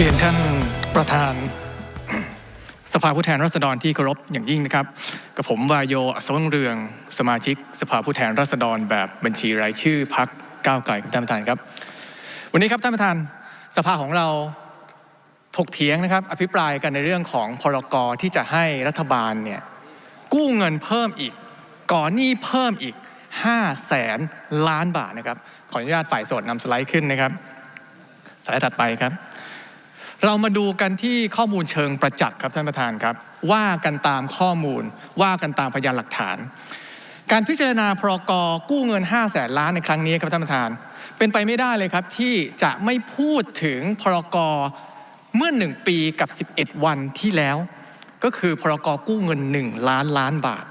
เรียนท่านประธานสภาผู้แทนราษฎรที่เคารพอย่างยิ่งนะครับ กับผมวายโยอัศวงเรือง สมาชิก สภาผู้แทนราษฎร แบบบัญชีรายชื่อพักก้าวไกลท่านประธานครับ วันนี้ครับท่านประธานสภาของเราถกเถียงนะครับ อภิปรายกันในเรื่องของพรกที่จะให้รัฐบาลเนี่ยกู้เงินเพิ่มอีก ก่อนหนี้เพิ่มอีก5แสนล้านบาทนะครับ ขออนุญาตฝ่ายโสดนำสไลด์ขึ้นนะครับสไลด์ถัดไปครับ เรามาดูกันที่ข้อมูลเชิงประจักษ์ครับท่านประธานครับ ว่ากันตามข้อมูล ว่ากันตามพยานหลักฐาน การพิจารณาพรกกู้เงิน 5 0 0แสนล้านในครั้งนี้ครับท่านประธาน เป็นไปไม่ได้เลยครับที่จะไม่พูดถึงพรกเมื่อ 1 ปีกับ 11 วันที่แล้ว ก็คือพรกกู้เงิน 1 ล้านล้านบาท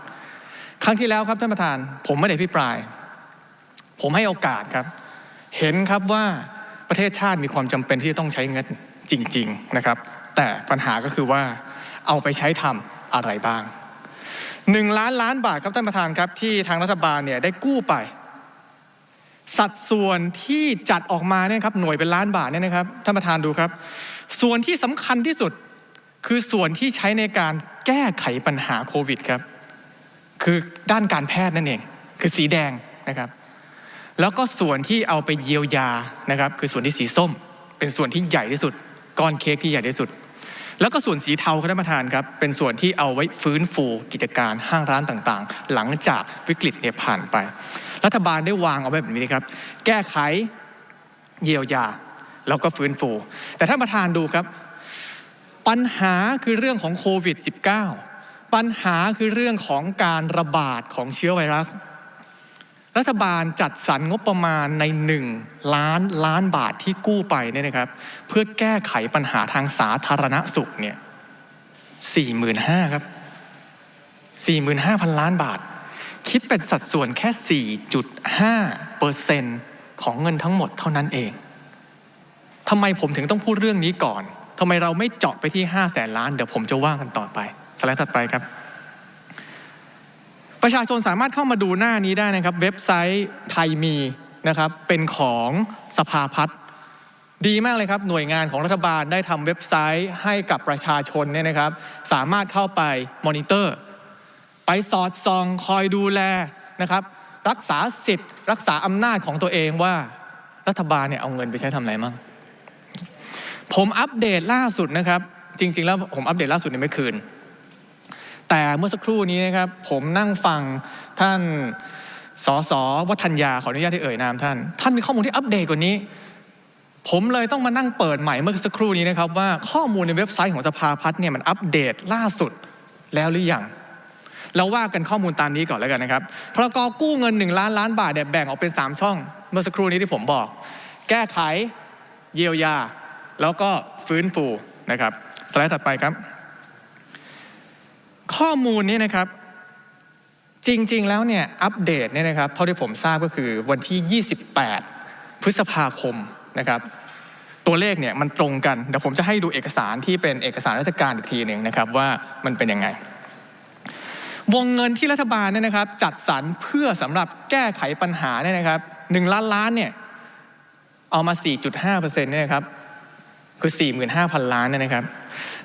ครั้งที่แล้วครับท่านประธาน ผมไม่ได้พิปราย ผมให้โอกาสครับ เห็นครับว่าประเทศชาติมีความจำเป็นที่จะต้องใช้เงิน จริง ๆนะครับ แต่ปัญหาก็คือว่าเอาไปใช้ทำอะไรบ้างหนึ่งล้านล้านบาทครับท่านประธานครับ ที่ทางรัฐบาลเนี่ยได้กู้ไป สัดส่วนที่จัดออกมาเนี่ยครับหน่วยเป็นล้านบาทเนี่ยนะครับท่านประธานดูครับ ส่วนที่สำคัญที่สุดคือส่วนที่ใช้ในการแก้ไขปัญหาโควิดครับ คือด้านการแพทย์นั่นเอง คือสีแดงนะครับ แล้วก็ส่วนที่เอาไปเยียวยานะครับ คือส่วนที่สีส้ม เป็นส่วนที่ใหญ่ที่สุด ก้อนเค้กที่ใหญ่ที่สุด แล้วก็ส่วนสีเทาครับท่านประธานครับ เป็นส่วนที่เอาไว้ฟื้นฟูกิจการห้างร้านต่างๆ หลังจากวิกฤตเนี่ยผ่านไป รัฐบาลได้วางเอาไว้แบบนี้ครับ แก้ไขเยียวยา แล้วก็ฟื้นฟู แต่ท่านประธานดูครับ ปัญหาคือเรื่องของโควิด -19 ปัญหาคือเรื่องของการระบาดของเชื้อไวรัส รัฐบาลจัดสรรงบประมาณใน 1 ล้านล้านบาทที่กู้ไปเนี่ยนะครับ เพื่อแก้ไขปัญหาทางสาธารณสุขเนี่ยสี่หมื่นห้าครับสี่หมื่นห้าพันล้านบาท คิดเป็นสัดส่วนแค่4.5เปอร์เซ็นต์ของเงินทั้งหมดเท่านั้นเองทำไมผมถึงต้องพูดเรื่องนี้ก่อนทำไมเราไม่เจาะไปที่5แสนล้าน เดี๋ยวผมจะว่ากันต่อไปสไลด์ถัดไปครับ ประชาชนสามารถเข้ามาดูหน้านี้ได้นะครับ เว็บไซต์ไทยมีนะครับเป็นของสภาพัฒน์ดีมากเลยครับ หน่วยงานของรัฐบาลได้ทำเว็บไซต์ให้กับประชาชนเนี่ยนะครับ สามารถเข้าไปมอนิเตอร์ ไปสอดส่องคอยดูแลนะครับ รักษาสิทธิ์ รักษาอำนาจของตัวเองว่ารัฐบาลเนี่ยเอาเงินไปใช้ทำอะไรมั่งผมอัปเดตล่าสุดนะครับ จริง ๆ แล้วผมอัปเดตล่าสุดในเมื่อคืน แต่เมื่อสักครู่นี้นะครับผมนั่งฟังท่านสสวัฒนยาขออนุญาตที่เอ่ยนามท่าน ท่านมีข้อมูลที่อัปเดตกว่านี้ ผมเลยต้องมานั่งเปิดใหม่เมื่อสักครู่นี้นะครับว่าข้อมูลในเว็บไซต์ของสภาพัฒน์เนี่ยมันอัปเดตล่าสุดแล้วหรือยังเราว่ากันข้อมูลตามนี้ก่อนแล้วกันนะครับพรกกู้เงิน 1 ล้านล้านบาทเนี่ยแบ่งออกเป็น 3 ช่อง เมื่อสักครู่นี้ที่ผมบอก แก้ไขเยียวยา แล้วก็ฟื้นฟูนะครับสไลด์ถัดไปครับ ข้อมูลนี้นะครับ จริงๆแล้วเนี่ยอัปเดตเนี่ยนะครับเท่าที่ผมทราบก็คือวันที่ 28 พฤษภาคมนะครับ ตัวเลขเนี่ยมันตรงกันเดี๋ยวผมจะให้ดูเอกสารที่เป็นเอกสารราชการอีกทีหนึ่งนะครับว่ามันเป็นยังไง วงเงินที่รัฐบาลเนี่ยนะครับ จัดสรรเพื่อสำหรับแก้ไขปัญหาเนี่ยนะครับหนึ่งล้านล้านเนี่ยเอามา 4.5%เนี่ยนะครับคือ 45,000 ล้านเนี่ยนะครับ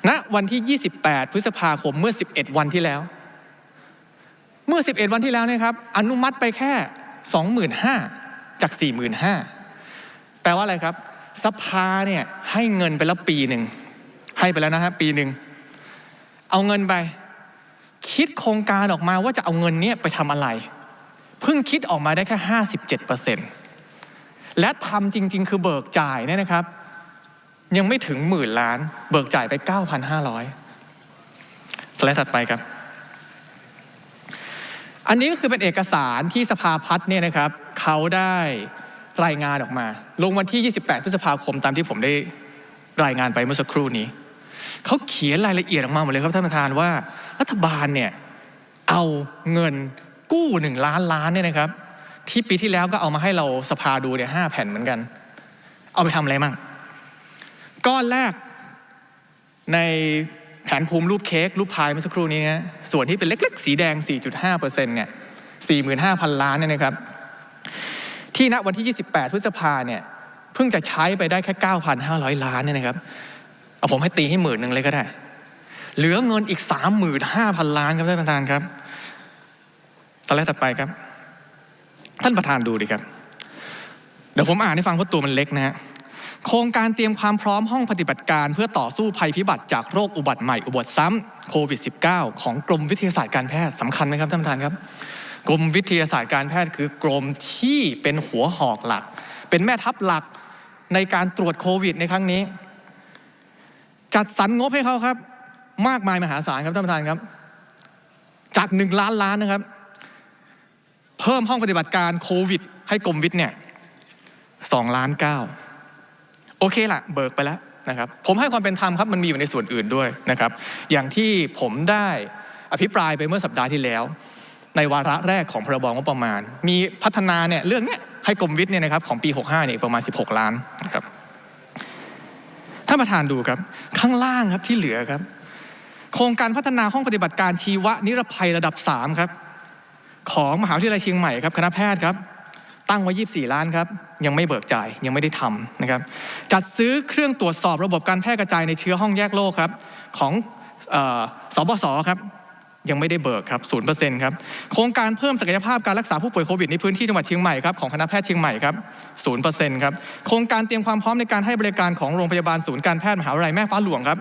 ณวันที่ 28 พฤษภาคมเมื่อ 11 วันที่แล้ว เมื่อ 11 วันที่แล้วนะครับ อนุมัติไปแค่ 25,000 จาก 45,000 แปลว่าอะไรครับ สภาเนี่ยให้เงินไปแล้วปีหนึ่ง ให้ไปแล้วนะครับปีหนึ่ง เอาเงินไป คิดโครงการออกมาว่าจะเอาเงินเนี้ยไปทำอะไร เพิ่งคิดออกมาได้แค่ 57%และทำจริง ๆ คือเบิกจ่ายเนี่ยนะครับ ยังไม่ถึงหมื่นล้าน เบิกจ่ายไป 9,500 สไลด์ถัดไปครับ อันนี้ก็คือเป็นเอกสารที่สภาพัฒน์เนี่ยนะครับเขาได้รายงานออกมา ลงวันที่ 28 พฤษภาคมตามที่ผมได้รายงานไปเมื่อสักครู่นี้ เขาเขียนรายละเอียดออกมาหมดเลยครับท่านประธานว่า รัฐบาลเนี่ยเอาเงินกู้หนึ่งล้านล้านเนี่ยนะครับ ที่ปีที่แล้วก็เอามาให้เราสภาดูเนี่ยห้าแผ่นเหมือนกัน เอาไปทำอะไรมั่ง ก้อนแรกในแผนภูมิรูปเค้กรูปพายเมื่อสักครู่นี้นะส่วนที่เป็นเล็กๆ สีแดง 4.5%เนี่ย45,000 ล้านเนี่ยนะครับ ที่ณวันที่ 28 พฤษภาเนี่ยเพิ่งจะใช้ไปได้แค่ 9,500 ล้านเนี่ยนะครับ เอาผมให้ตีให้หมื่นหนึ่งเลยก็ได้ เหลือเงินอีกสามหมื่นห้าพันล้านครับท่านประธานครับสไลด์ถัดไปครับ ท่านประธานดูดิครับ เดี๋ยวผมอ่านให้ฟังเพราะตัวมันเล็กนะฮะ โครงการเตรียมความพร้อมห้องปฏิบัติการ เพื่อต่อสู้ภัยพิบัติจากโรคอุบัติใหม่อุบัติซ้ำโควิด -19 ของกรมวิทยาศาสตร์การแพทย์สำคัญไหมครับท่านประธานครับ กรมวิทยาศาสตร์การแพทย์คือกรมที่เป็นหัวหอกหลัก เป็นแม่ทัพหลักในการตรวจโควิดในครั้งนี้ จัดสรรงบให้เขาครับ มากมายมหาศาลครับท่านประธานครับ จากหนึ่งล้านล้านนะครับ เพิ่มห้องปฏิบัติการโควิด ให้กรมวิทย์เนี่ยสองล้านเก้า โอเคละเบิกไปแล้วนะครับผมให้ความเป็นธรรมครับมันมีอยู่ในส่วนอื่นด้วยนะครับ อย่างที่ผมได้อภิปรายไปเมื่อสัปดาห์ที่แล้ว ในวาระแรกของพรบงบประมาณ มีพัฒนาเนี่ยเรื่องเนี้ยให้กรมวิทย์เนี่ยนะครับของปี 65เนี่ยประมาณ 16 ล้านนะครับท่านประธานดูครับข้างล่างครับที่เหลือครับ โครงการพัฒนาห้องปฏิบัติการชีวนิรภัยระดับ 3 ครับ ของมหาวิทยาลัยเชียงใหม่ครับคณะแพทย์ครับ ตั้งไว้ 24 ล้านครับ ยังไม่เบิกจ่ายยังไม่ได้ทำนะครับ จัดซื้อเครื่องตรวจสอบระบบการแพร่กระจายในเชื้อห้องแยกโรคครับ ของออสบสครับยังไม่ได้เบิกครับศูนย์เปอร์เซ็นต์ครับ โครงการเพิ่มศักยภาพการรักษาผู้ป่วยโควิดในพื้นที่จังหวัดเชียงใหม่ครับของคณะแพทย์เชียงใหม่ครับศูนย์เปอร์เซ็นต์ครับ โครงการเตรียมความพร้อมในการให้บริการของโรงพยาบาลศูนย์การแพทย์มหาวิทยาลัยแม่ฟ้าหลวงครับ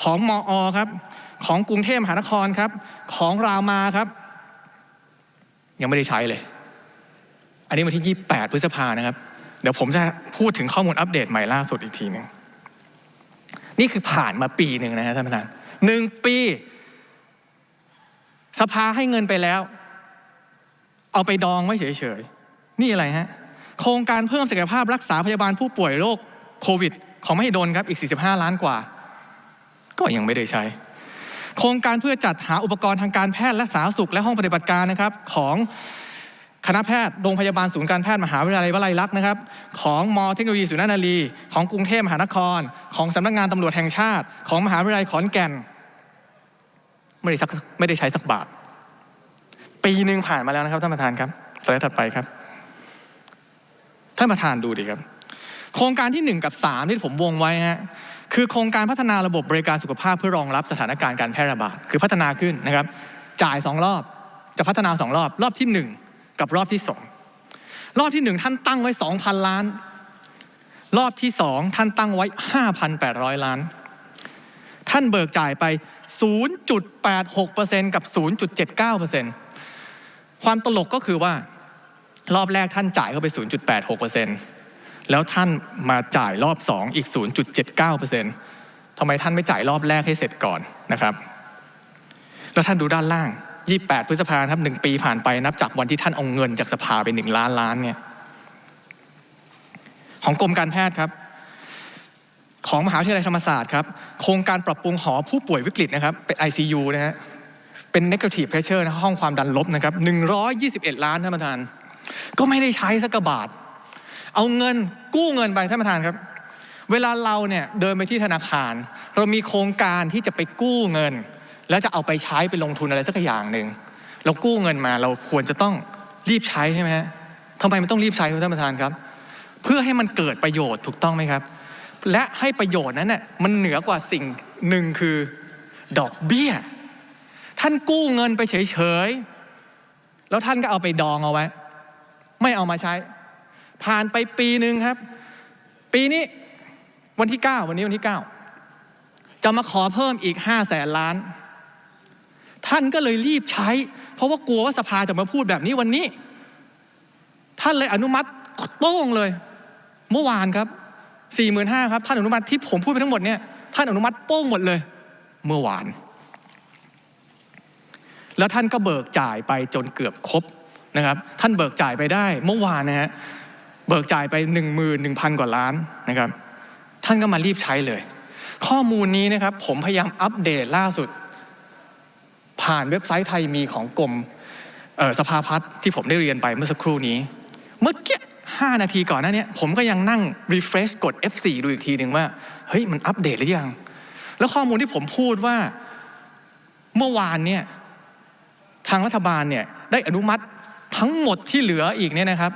ของมอครับ ของกรุงเทพมหานครครับ ของรามาครับ ยังไม่ได้ใช้เลย อันนี้วันที่ 28 พฤษภานะครับ เดี๋ยวผมจะพูดถึงข้อมูลอัปเดตใหม่ล่าสุดอีกทีหนึ่งนี่คือผ่านมาปีหนึ่งนะฮะท่านประธานหนึ่งปี สภาให้เงินไปแล้ว เอาไปดองไว้เฉยๆ นี่อะไรฮะ โครงการเพิ่มศักยภาพรักษาพยาบาลผู้ป่วยโรคโควิด ของไมหิดลครับอีก 45 ล้านกว่า ก็ยังไม่ได้ใช้ โครงการเพื่อจัดหาอุปกรณ์ทางการแพทย์และสาธารณสุขและห้องปฏิบัติการนะครับของ คณะแพทย์โรงพยาบาลศูนย์การแพทย์มหาวิทยาลัยวลัยลักษณ์นะครับ ของมอเทคโนโลยีสุนทรนารีของกรุงเทพมหานคร ของสำนักงานตำรวจแห่งชาติ ของมหาวิทยาลัยขอนแก่น ไม่ได้สักไม่ได้ใช้สักบาท ปีหนึ่งผ่านมาแล้วนะครับท่านประธานครับสไลด์ถัดไปครับท่านประธานดูดิครับ โครงการที่ 1 กับ 3 ที่ผมวงไว้ฮะคือโครงการพัฒนาระบบบริการสุขภาพเพื่อรองรับสถานการณ์การแพร่ระบาดคือพัฒนาขึ้นนะครับ จ่าย 2 รอบจะพัฒนา 2 รอบ รอบที่1 กับรอบที่2รอบที่1ท่านตั้งไว้2,000ล้าน รอบที่2ท่านตั้งไว้5,800ล้าน ท่านเบิกจ่ายไป 0.86%กับ 0.79%ความตลกก็คือว่า รอบแรกท่านจ่ายเข้าไป 0.86%แล้วท่านมาจ่ายรอบ2อีก 0.79%ทำไมท่านไม่จ่ายรอบแรกให้เสร็จก่อนนะครับ แล้วท่านดูด้านล่าง 28 พฤษภาครับ1ปีผ่านไปนับจากวันที่ท่านเอาเงินจากสภาไป1ล้านล้านเนี่ยของกรมการแพทย์ครับ ของมหาวิทยาลัยธรรมศาสตร์ครับ โครงการปรับปรุงหอผู้ป่วยวิกฤตนะครับ เป็น ICU นะฮะเป็น negative pressure นะห้องความดันลบนะครับ 121 ล้านท่านประธาน ก็ไม่ได้ใช้สักกระบาท เอาเงินกู้เงินไปท่านประธานครับ เวลาเราเนี่ยเดินไปที่ธนาคาร เรามีโครงการที่จะไปกู้เงิน แล้วจะเอาไปใช้ไปลงทุนอะไรสักอย่างหนึ่งเรากู้เงินมาเราควรจะต้องรีบใช้ใช่ไหมฮะทำไมมันต้องรีบใช้ครับท่านประธานครับ เพื่อให้มันเกิดประโยชน์ถูกต้องไหมครับ และให้ประโยชน์นั้นน่ะมันเหนือกว่าสิ่งหนึ่งคือดอกเบี้ย ท่านกู้เงินไปเฉยๆแล้วท่านก็เอาไปดองเอาไว้ ไม่เอามาใช้ ผ่านไปปีหนึ่งครับ ปีนี้วันที่ 9 วันนี้วันที่ 9 จะมาขอเพิ่มอีก5แสนล้าน ท่านก็เลยรีบใช้ เพราะว่ากลัวว่าสภาจะมาพูดแบบนี้วันนี้ ท่านเลยอนุมัติโป้งเลย เมื่อวานครับสี่หมื่นห้าครับ ท่านอนุมัติที่ผมพูดไปทั้งหมดเนี่ยท่านอนุมัติโป้งหมดเลย เมื่อวาน แล้วท่านก็เบิกจ่ายไปจนเกือบครบนะครับ ท่านเบิกจ่ายไปได้ เมื่อวานนะฮะเบิกจ่ายไปหนึ่งหมื่นหนึ่งพันกว่าล้านนะครับ ท่านก็มารีบใช้เลย ข้อมูลนี้นะครับผมพยายามอัปเดตล่าสุด ผ่านเว็บไซต์ไทยมีของกรมสภาพัฒน์ที่ผมได้เรียนไปเมื่อสักครู่นี้ เมื่อกี้5นาทีก่อนหน้านี้ผมก็ยังนั่ง refresh กด F4 ดูอีกทีหนึ่งว่า เฮ้ย มันอัปเดตหรือยัง แล้วข้อมูลที่ผมพูดว่าเมื่อวานเนี่ยทางรัฐบาลเนี่ยได้อนุมัติทั้งหมดที่เหลืออีกเนี่ยนะครับ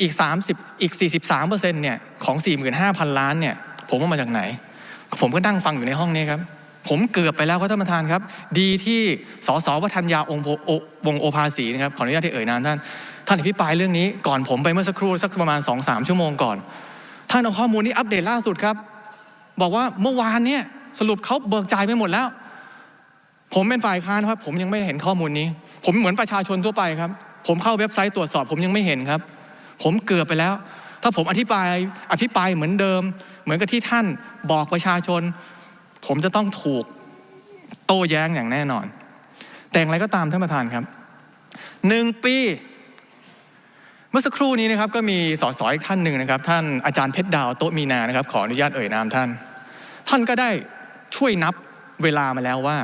อีก 30 อีก 43เปอร์เซ็นต์เนี่ยของ 45,000 ล้านเนี่ยผมว่ามาจากไหน ผมก็นั่งฟังอยู่ในห้องนี้ครับ ผมเกือบไปแล้วครับท่านประธานครับ ดีที่สสวัฒนยาองค์โพโอวงศ์โอภาสีนะครับขออนุญาตที่เอ่ยนามท่านท่านอภิปรายเรื่องนี้ก่อนผมไปเมื่อสักครู่สักประมาณ2อสชั่วโมงก่อน ท่านเอาข้อมูลนี้อัปเดตล่าสุดครับ บอกว่าเมื่อวานเนี่ยสรุปเขาเบิกจ่ายไปหมดแล้ว ผมเป็นฝ่ายค้านครับ ผมยังไม่เห็นข้อมูลนี้ ผมเหมือนประชาชนทั่วไปครับ ผมเข้าเว็บไซต์ตรวจสอบ ผมยังไม่เห็นครับ ผมเกือบไปแล้ว ถ้าผมอธิบายอภิปรายเหมือนเดิม เหมือนกับที่ท่านบอกประชาชน ผมจะต้องถูกโต้แย้งอย่างแน่นอน แต่อย่างไรก็ตามท่านประธานครับหนึ่งปี เมื่อสักครู่นี้นะครับก็มีสสอีกท่านหนึ่งนะครับ ท่านอาจารย์เพชรดาวโต๊ะมีนานะครับ ขออนุญาตเอ่ยนามท่าน ท่านก็ได้ช่วยนับเวลามาแล้วว่า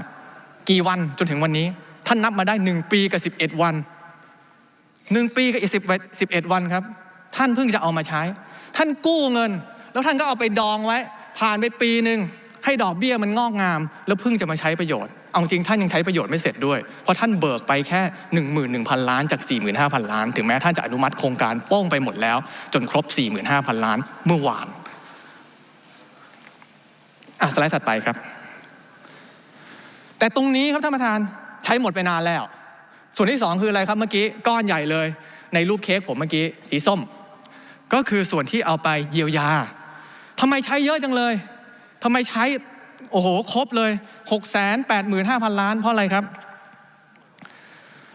กี่วันจนถึงวันนี้ ท่านนับมาได้หนึ่งปีกับสิบเอ็ดวันหนึ่งปีกับอีกสิบสิบเอ็ดวันครับ ท่านเพิ่งจะเอามาใช้ ท่านกู้เงิน แล้วท่านก็เอาไปดองไว้ ผ่านไปปีหนึ่ง ให้ดอกเบี้ยมันงอกงาม แล้วเพิ่งจะมาใช้ประโยชน์ เอาจริงท่านยังใช้ประโยชน์ไม่เสร็จด้วย เพราะท่านเบิกไปแค่ 1 1 0 0 0 ล้านจาก 45,000 ล้าน ถึงแม้ท่านจะอนุมัติโครงการโป้งไปหมดแล้ว จนครบ 45,000 ล้านเมื่อวานอะสไลด์ถัดไปครับ แต่ตรงนี้ครับท่านประธานใช้หมดไปนานแล้ว ส่วนที่สองคืออะไรครับเมื่อกี้ก้อนใหญ่เลย ในรูปเค้กผมเมื่อกี้สีส้ม ก็คือส่วนที่เอาไปเยียวยาทำไมใช้เยอะจังเลย ทำไมใช้โอ้โหครบเลย 6 8 5 0 0 0 ล้าน เพราะอะไรครับ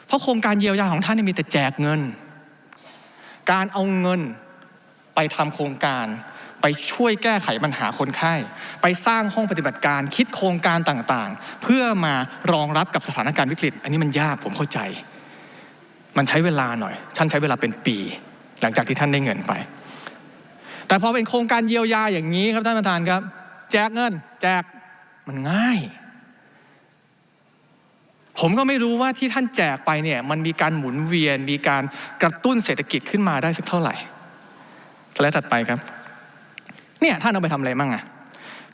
เพราะโครงการเยียวยาของท่านมีแต่แจกเงิน การเอาเงินไปทำโครงการไปช่วยแก้ไขปัญหาคนไข้ ไปสร้างห้องปฏิบัติการคิดโครงการต่างๆ เพื่อมารองรับกับสถานการณ์วิกฤต อันนี้มันยากผมเข้าใจ มันใช้เวลาหน่อย ท่านใช้เวลาเป็นปี หลังจากที่ท่านได้เงินไป แต่พอเป็นโครงการเยียวยาอย่างนี้ครับท่านประธานครับ แจกเงิน แจกมันง่าย ผมก็ไม่รู้ว่าที่ท่านแจกไปเนี่ย มันมีการหมุนเวียน มีการกระตุ้นเศรษฐกิจขึ้นมาได้สักเท่าไหร่สไลด์ถัดไปครับ เนี่ยท่านเอาไปทำอะไรมั่งอะ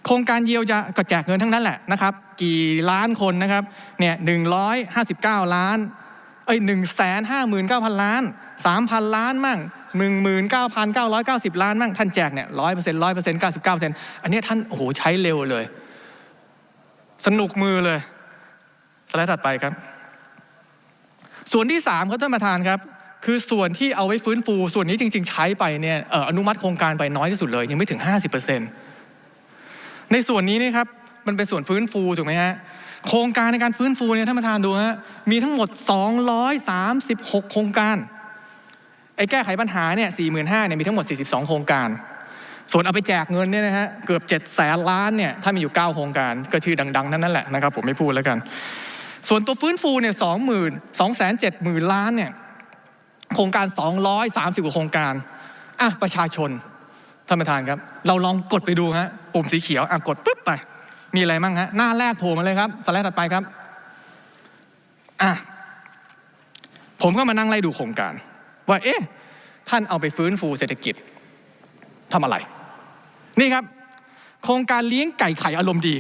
โครงการเยียวยาก็แจกเงินทั้งนั้นแหละนะครับ กี่ล้านคนนะครับเนี่ยหนึ่งร้อยห้าสิบเก้าล้านเอ้ยหนึ่งแสนห้าหมื่นเก้าพันล้านสามพันล้านมั่ง หนึ่งหมื่นเก้าพันเก้าร้อยเก้าสิบล้านมั่งท่านแจกเนี่ยร้อยเปอร์เซ็นต์ร้อยเปอร์เซ็นต์เก้าสิบเก้าเปอร์เซ็นต์อันนี้ท่านโอ้โหใช้เร็วเลย สนุกมือเลยสไลด์ถัดไปครับ ส่วนที่สามครับท่านประธานครับ คือส่วนที่เอาไว้ฟื้นฟู ส่วนนี้จริง ๆ ใช้ไปเนี่ยอนุมัติโครงการไปน้อยที่สุดเลย ยังไม่ถึง 50%ในส่วนนี้นี่ครับมันเป็นส่วนฟื้นฟูถูกไหมฮะโครงการในการฟื้นฟูเนี่ยท่านประธานดูฮะมีทั้งหมด 236 โครงการ ไอ้แก้ไขปัญหาเนี่ย45,000เนี่ยมีทั้งหมด 42 โครงการ ส่วนเอาไปแจกเงินเนี่ยนะฮะเกือบ7แสนล้านเนี่ยถ้ามีอยู่ 9 โครงการก็ชื่อดัง ๆ นั่นแหละนะครับผมไม่พูดแล้วกัน ส่วนตัวฟื้นฟูเนี่ยสองหมื่นสองแสนเจ็ดหมื่นล้านเนี่ยโครงการ 230กว่าโครงการอะประชาชนท่านประธานครับ เราลองกดไปดูฮะปุ่มสีเขียวอะกดปุ๊บไป มีอะไรบ้างฮะหน้าแรกโผล่มาเลยครับสไลด์ถัดไปครับอะผมก็มานั่งไล่ดูโครงการ ว่าเอ๊ะท่านเอาไปฟื้นฟูเศรษฐกิจทำอะไร นี่ครับ โครงการเลี้ยงไก่ไข่อารมณ์ดี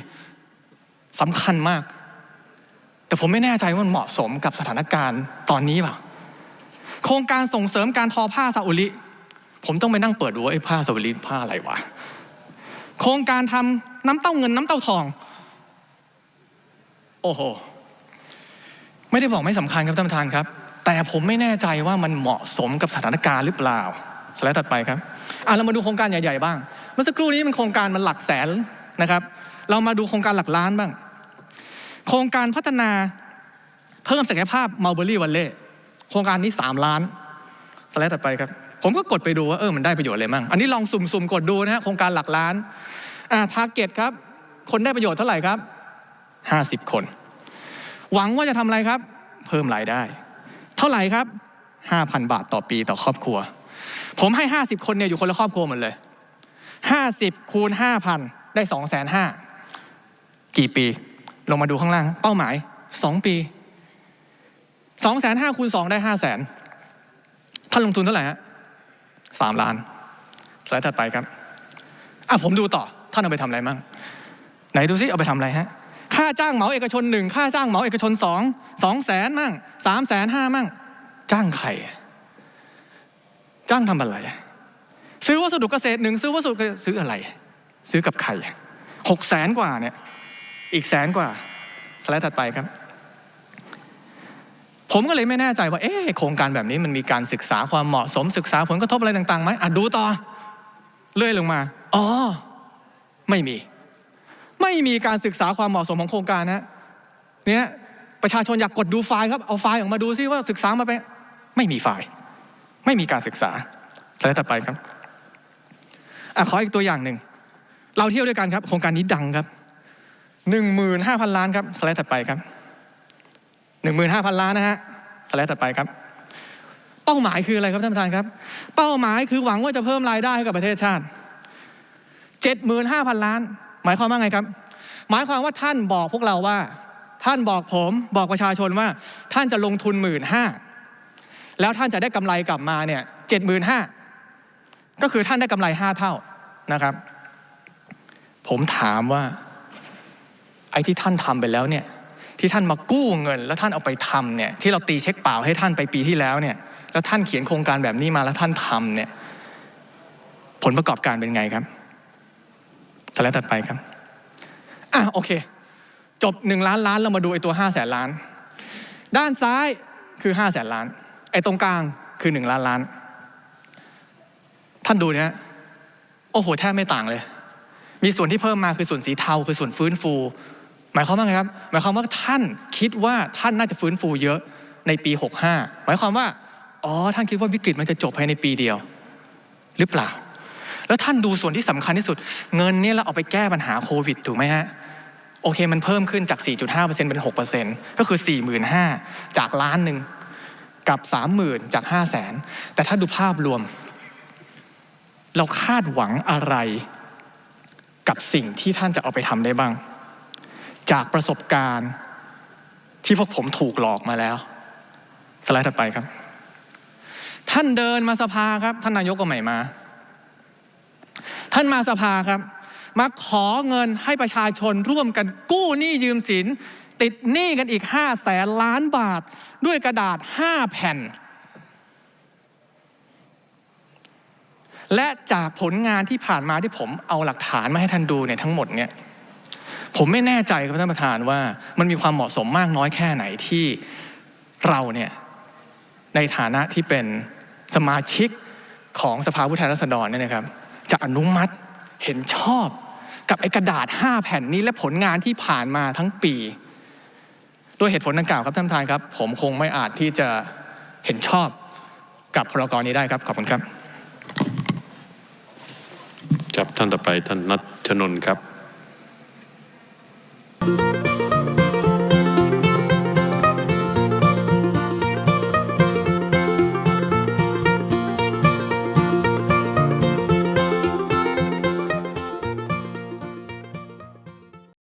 สำคัญมาก แต่ผมไม่แน่ใจว่ามันเหมาะสมกับสถานการณ์ตอนนี้เปล่าโครงการส่งเสริมการทอผ้าซาอุลิผมต้องไปนั่งเปิดดูว่าไอ้ผ้าซาอุลิผ้าอะไรวะโครงการทำน้ำเต้าเงินน้ำเต้าทอง โอ้โหไม่ได้บอกไม่สำคัญครับท่านประธานครับ แต่ผมไม่แน่ใจว่ามันเหมาะสมกับสถานการณ์หรือเปล่าสไลด์ถัดไปครับอะเรามาดูโครงการใหญ่ๆบ้าง เมื่อสักครู่นี้มันโครงการมันหลักแสนนะครับ เรามาดูโครงการหลักล้านบ้าง โครงการพัฒนาเพิ่มศักยภาพมัลเบอรี่วันเล่โครงการนี้ 3 ล้านสไลด์ถัดไปครับ ผมก็กดไปดูว่าเออมันได้ประโยชน์อะไรมั่งอันนี้ลองสุ่มๆกดดูนะฮะโครงการหลักล้านอ่าทาร์เก็ตครับ คนได้ประโยชน์เท่าไหร่ครับ 50 คน หวังว่าจะทำอะไรครับ เพิ่มรายได้ เท่าไหร่ครับ 5,000 บาทต่อปีต่อครอบครัว ผมให้ 50 คนเนี่ยอยู่คนละครอบครัวหมดเลย 50 คูณ 5,000 ได้ 2 5 0 0 0กี่ปี ลงมาดูข้างล่าง เป้าหมาย 2 ปี 2 5 0 0 0คูณ2ได้ 5 0 0 0 0ท่านลงทุนเท่าไหร่ฮะ3ล้านสไลด์ถัดไปครับอะผมดูต่อท่านเอาไปทำอะไรมั่งไหนดูซิเอาไปทำอะไรฮะ ค่าจ้างเหมาเอกชนหนึ่งค่าจ้างเหมาเอกชนสองสองแสนมั่งสามแสนห้ามั่ง จ้างใคร จ้างทำอะไร ซื้อวัสดุเกษตรหนึ่งซื้อวัสดุซื้ออะไร ซื้อกับใครหกแสนกว่าเนี่ย อีกแสนกว่าสไลด์ถัดไปครับ ผมก็เลยไม่แน่ใจว่า เอ๊โครงการแบบนี้มันมีการศึกษาความเหมาะสมศึกษาผลกระทบอะไรต่างๆไหมอะดูต่อ เลื่อยลงมา อ๋อ ไม่มี ไม่มีการศึกษาความเหมาะสมของโครงการนะเนี่ยประชาชนอยากกดดูไฟล์ครับ เอาไฟล์ออกมาดูซิว่าศึกษามาไปนไม่มีไฟล์ ไม่มีการศึกษาสไลด์ถัดไปครับอขออีกตัวอย่างหนึ่ง เราเที่ยวด้วยกันครับ โครงการนี้ดังครับหนึ่งหมื่นห้าพันล้านครับสไลด์ถัดไปครับหนึ่งหมื่นห้าพันล้านนะฮะสไลด์ถัดไปครับ เป้าหมายคืออะไรครับท่านประธานครับ เป้าหมายคือหวังว่าจะเพิ่มรายได้ให้กับประเทศชาติเจ็ดหมื่นห้าพันล้าน หมายความว่าไงครับ หมายความว่าท่านบอกพวกเราว่า ท่านบอกผมบอกประชาชนว่า ท่านจะลงทุนหมื่นห้าแล้วท่านจะได้กำไรกลับมาเนี่ยเจ็ดหมื่นห้าก็คือท่านได้กำไรห้าเท่านะครับ ผมถามว่า ไอ้ที่ท่านทำไปแล้วเนี่ยที่ท่านมากู้เงิน แล้วท่านเอาไปทำเนี่ยที่เราตีเช็คเปล่าให้ท่านไปปีที่แล้วเนี่ยแล้วท่านเขียนโครงการแบบนี้มาแล้วท่านทำเนี่ยผลประกอบการเป็นไงครับ สไลด์ถัดไปครับ อะโอเค จบหนึ่งล้านล้านเรามาดูไอ้ตัวห้าแสนล้าน ด้านซ้ายคือห้าแสนล้าน ไอ้ตรงกลางคือหนึ่งล้านล้าน ท่านดูเนี่ยโอ้โห แทบไม่ต่างเลย มีส่วนที่เพิ่มมาคือส่วนสีเทาคือส่วนฟื้นฟู หมายความว่าไงครับ หมายความว่าท่านคิดว่าท่านน่าจะฟื้นฟูเยอะในปี 65 หมายความว่า อ๋อ ท่านคิดว่าวิกฤตมันจะจบภายในปีเดียว หรือเปล่า แล้วท่านดูส่วนที่สำคัญที่สุด เงินเนี่ยเราเอาไปแก้ปัญหาโควิดถูกไหมฮะโอเคมันเพิ่มขึ้นจาก 4.5%เป็น 6%ก็คือ 45,000 จากล้านหนึ่งกับ 30,000 จาก 500,000 แต่ถ้าดูภาพรวม เราคาดหวังอะไรกับสิ่งที่ท่านจะเอาไปทำได้บ้าง จากประสบการณ์ที่พวกผมถูกหลอกมาแล้ว สไลด์ถัดไปครับ ท่านเดินมาสภาครับ ท่านนายกก็ใหม่มา ท่านมาสภาครับ มาขอเงินให้ประชาชนร่วมกันกู้หนี้ยืมสิน ติดหนี้กันอีกห้าแสนล้านบาท ด้วยกระดาษห้าแผ่น และจากผลงานที่ผ่านมาที่ผมเอาหลักฐานมาให้ท่านดูเนี่ยทั้งหมดเนี่ยผมไม่แน่ใจครับท่านประธานว่ามันมีความเหมาะสมมากน้อยแค่ไหนที่เราเนี่ยในฐานะที่เป็นสมาชิกของสภาผู้แทนราษฎรเนี่ยนะครับ จะอนุมัติเห็นชอบกับไอ้กระดาษ 5 แผ่นนี้และผลงานที่ผ่านมาทั้งปีด้วยเหตุผลดังกล่าวครับท่านประธานครับ ผมคงไม่อาจที่จะเห็นชอบกับพรกรนี้ได้ครับ ขอบคุณครับครับท่านต่อไปท่านนัทชนนครับ